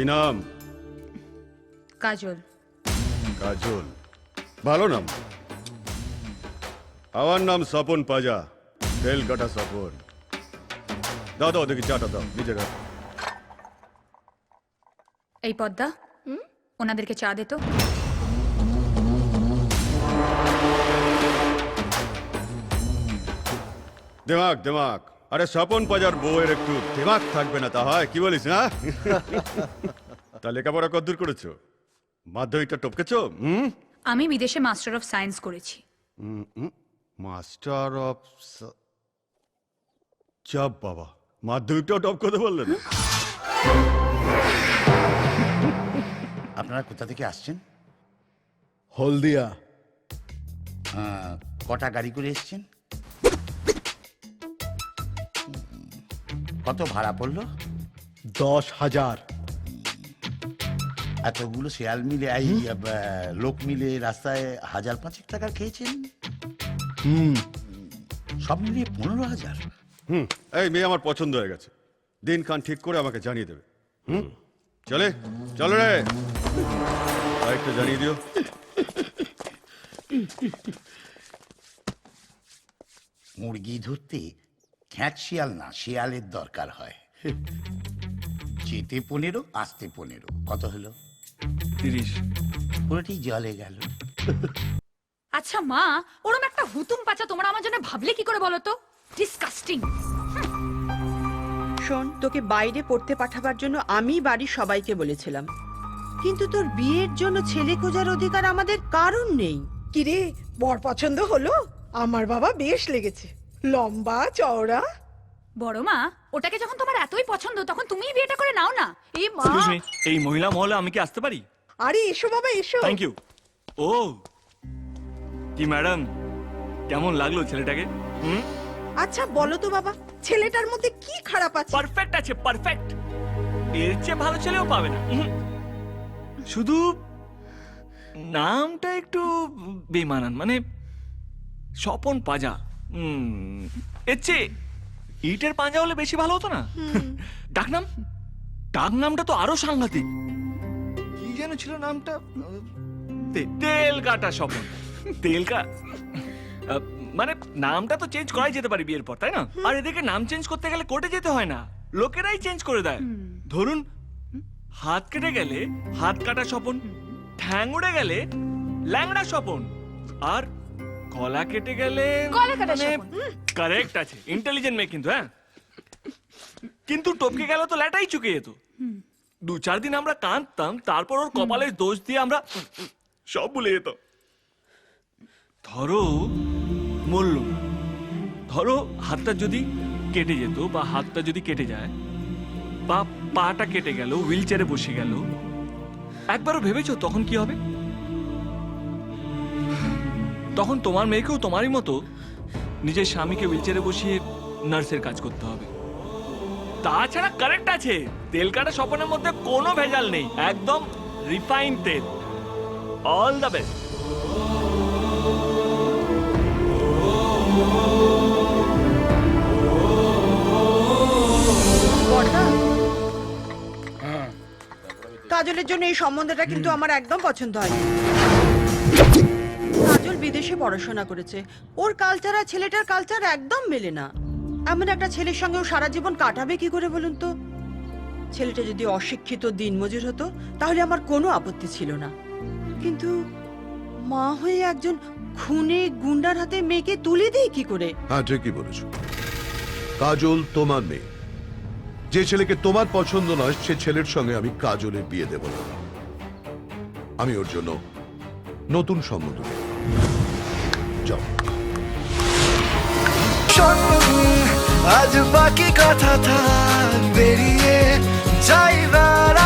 কি নাম? কাজল। কাজল। ভালো নাম? আমার নাম স্বপন পাজা তেল কাটা স্বপন। দাও দাও দেখি চাটা দাও নিজে রাখ এই পদ্মা ওনাদেরকে চা দে তো। দেমাক দেমাক। আরে স্বপন পাজার বউয়ের একটু দেমাক থাকবে না তা হয় কি বলিস না তা লেখাপড়া কদ্দূর করেছ? মাধ্যমিকটা টপকেছো? হুম? আমি বিদেশে মাস্টার অফ সায়েন্স করেছি। মাস্টার অফ চাপ বাবা মাধ্যমিকটাও টপ করতে পারলেন আপনারা কোথা থেকে আসছেন? হলদিয়া। আহ, কটা গাড়ি করে এসছেন? কত ভাড়া পড়ল? দশ হাজার। এতগুলো শেয়াল মিলে এই আহ, লোক মিলে রাস্তায় হাজার পাঁচেক টাকা খেয়েছেন? হুম। সব মিলিয়ে পনেরো হাজার? হুম এই মেয়ে আমার পছন্দ হয়ে গেছে। দিন খান ঠিক করে আমাকে জানিয়ে দেবে। হুম চলে চলো রে। আরেকটা জানিয়ে দিও। মুরগি ধরতে খ্যাঁক শিয়াল না শিয়ালের দরকার হয়। যেতে পনেরো আসতে পনেরো। কত হলো? তিরিশ। পুরোটি জলে গেল। আচ্ছা মা ওরম একটা হুতুম পাচা তোমরা আমার জন্য ভাবলে কি করে বলো তো? ডিসকাস্টিং শোন তোকে বাইরে পড়তে পাঠাবার জন্য আমি বাড়ির সবাইকে বলেছিলাম। কিন্তু তোর বিয়ের জন্য ছেলে খোঁজার অধিকার আমাদের কারণ নেই? কিরে বর পছন্দ হলো? আমার বাবা বেশ লেগেছে। লম্বা চওড়া। বড় মা ওটাকে যখন তোমার এতই পছন্দ তখন তুমিই বিয়েটা করে নাও না। এই মা। এই মহিলা মহলে আমি কি আসতে পারি? আরে এসো বাবা এসো। থ্যাংক ইউ ও কি ম্যাডাম? কেমন লাগল ছেলেটাকে? হুম? আচ্ছা বলো তো বাবা ছেলেটার মধ্যে কি খারাপ আছে? পারফেক্ট আছে পারফেক্ট। এর চেয়ে ভালো ছেলেও পাবে না। হুম। শুধু নামটা একটু বেমানান মানে স্বপন পাজা। এর চেয়ে ইটের পাঞ্জা হলে বেশি ভালো হতো না? ডাকনাম? ডাকনামটা তো আরও সাংঘাতিক। কি যেন ছিল নামটা? তেল কাটা স্বপন তেল কা মানে নামটা তো চেঞ্জ করাই যেতে পারে বিয়ের পর তাই না? আর এদিকে নাম চেঞ্জ করতে গেলে কোর্টে যেতে হয় না। লোকেরাই চেঞ্জ করে দেয়। ধরুন হাত কেটে গেলে হাত কাটা স্বপন ঠ্যাং উড়ে গেলে ল্যাংড়া স্বপন। আর গলা কেটে গেলে গলা কাটা স্বপন। কারেক্ট আছে ইন্টেলিজেন্ট মেয়ে কিন্তু হ্যাঁ। কিন্তু টপকে গেল তো ল্যাটাই চুকে যেত। দু চার দিন আমরা কাঁদতাম তারপর ওর কপালের দোষ দিয়ে আমরা সব ভুলে যেত। ধরো মরল ধরো হাতটা যদি কেটে যেত বা হাতটা যদি কেটে যায় বা পাটা কেটে গেল হুইল চেয়ারে বসে গেল একবারও ভেবেছো তখন কি হবে? তখন তোমার মেয়েকেও তোমারই মতো নিজের স্বামীকে হুইল চেয়ারে বসিয়ে নার্সের কাজ করতে হবে। তাছাড়া কারেক্ট আছে। তেল কাটা স্বপনের মধ্যে কোনো ভেজাল নেই। একদম রিফাইন তেল। অল দ্য বেস্ট কাজলের জন্য এই সম্বন্ধটা কিন্তু আমার একদম পছন্দ হয়নি। বিদেশে পড়াশোনা করেছে। ওর কালচার আর ছেলেটার কালচার একদম মেলে না। এমন একটা ছেলের সঙ্গে ও সারা জীবন কাটাবে কি করে বলুন তো? ছেলেটা যদি অশিক্ষিত দিনমজুর হতো, তাহলে আমার কোনো আপত্তি ছিল না। কিন্তু মা হয়ে একজন খুনে গুন্ডার হাতে মেয়েকে তুলে দেয় কি করে? হ্যাঁ ঠিকই বলেছ। কাজল তোমার মেয়ে। যে ছেলেকে তোমার পছন্দ নয়, সে ছেলের সঙ্গে আমি কাজলের বিয়ে দেব না। আমি ওর জন্য নতুন সম্বন্ধ দেব যাও। আজ বাকি কথা থাক বেরিয়ে যাইবার